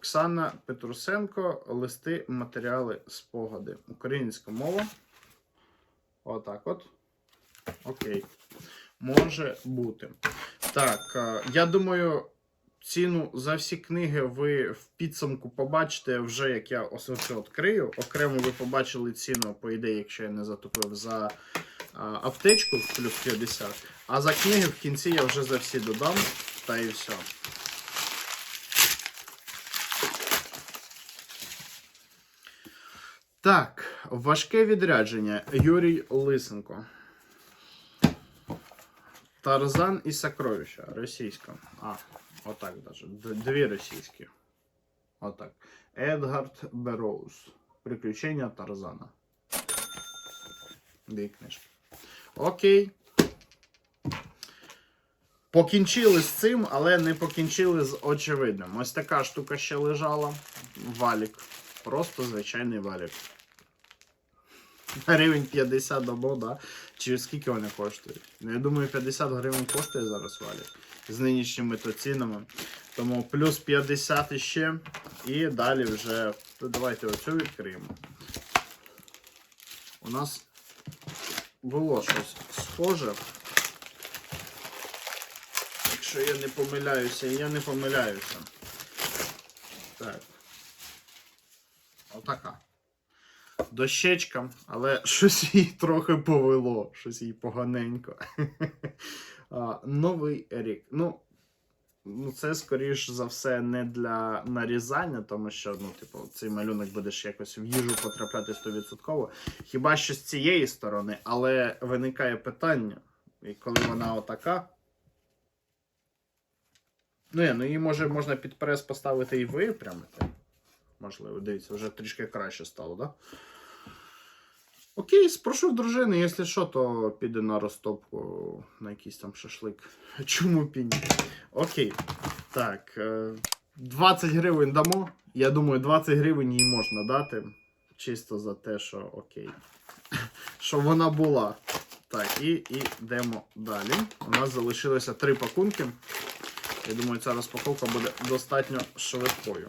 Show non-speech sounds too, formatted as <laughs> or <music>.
Оксана Петрусенко, листи, матеріали, спогади. Українська мова. Отак от. Окей. Може бути. Так, е, я думаю, ціну за всі книги ви в підсумку побачите вже, як я ось це відкрию. Окремо ви побачили ціну, по ідеї, якщо я не затупив, за аптечку плюс 50. А за книги в кінці я вже за всі додам. Та і все. Так, важке відрядження. Юрій Лисенко. Тарзан і Сокровища. Російська. А, отак даже. Дві російські. Отак. Едгард Бероуз. Приключення Тарзана. Дві книжки. Окей. Покінчили з цим, але не покінчили з очевидним. Ось така штука ще лежала. Валік. Просто звичайний валік. Гривень 50 або, да? Чи скільки вони коштують? Ну, я думаю, 50 гривень коштує зараз валік. З нинішніми то цінами. Тому плюс 50 іще. І далі вже. То давайте оцю відкриємо. У нас було щось схоже. Якщо я не помиляюся, я не помиляюся. Так. Отака. Дощечка, але <laughs> щось їй трохи повело, щось їй поганенько. <laughs> Новий рік. Ну, ну, це, скоріш за все, не для нарізання, тому що, ну, типу, цей малюнок будеш якось в їжу потрапляти 100%. Хіба що з цієї сторони, але виникає питання, і коли вона отака. Ну, ні, ну її може можна під прес поставити і випрямити. Можливо, дивіться, вже трішки краще стало, так? Окей, спрошу в дружини, якщо що, то піде на розтопку на якийсь там шашлик. <laughs> Чому б? Окей. Так. е, 20 гривень дамо. Я думаю, 20 гривень їй можна дати. Чисто за те, що окей. <laughs> Що вона була. Так, і, і йдемо далі. У нас залишилося три пакунки. Я думаю, ця розпаковка буде достатньо швидкою.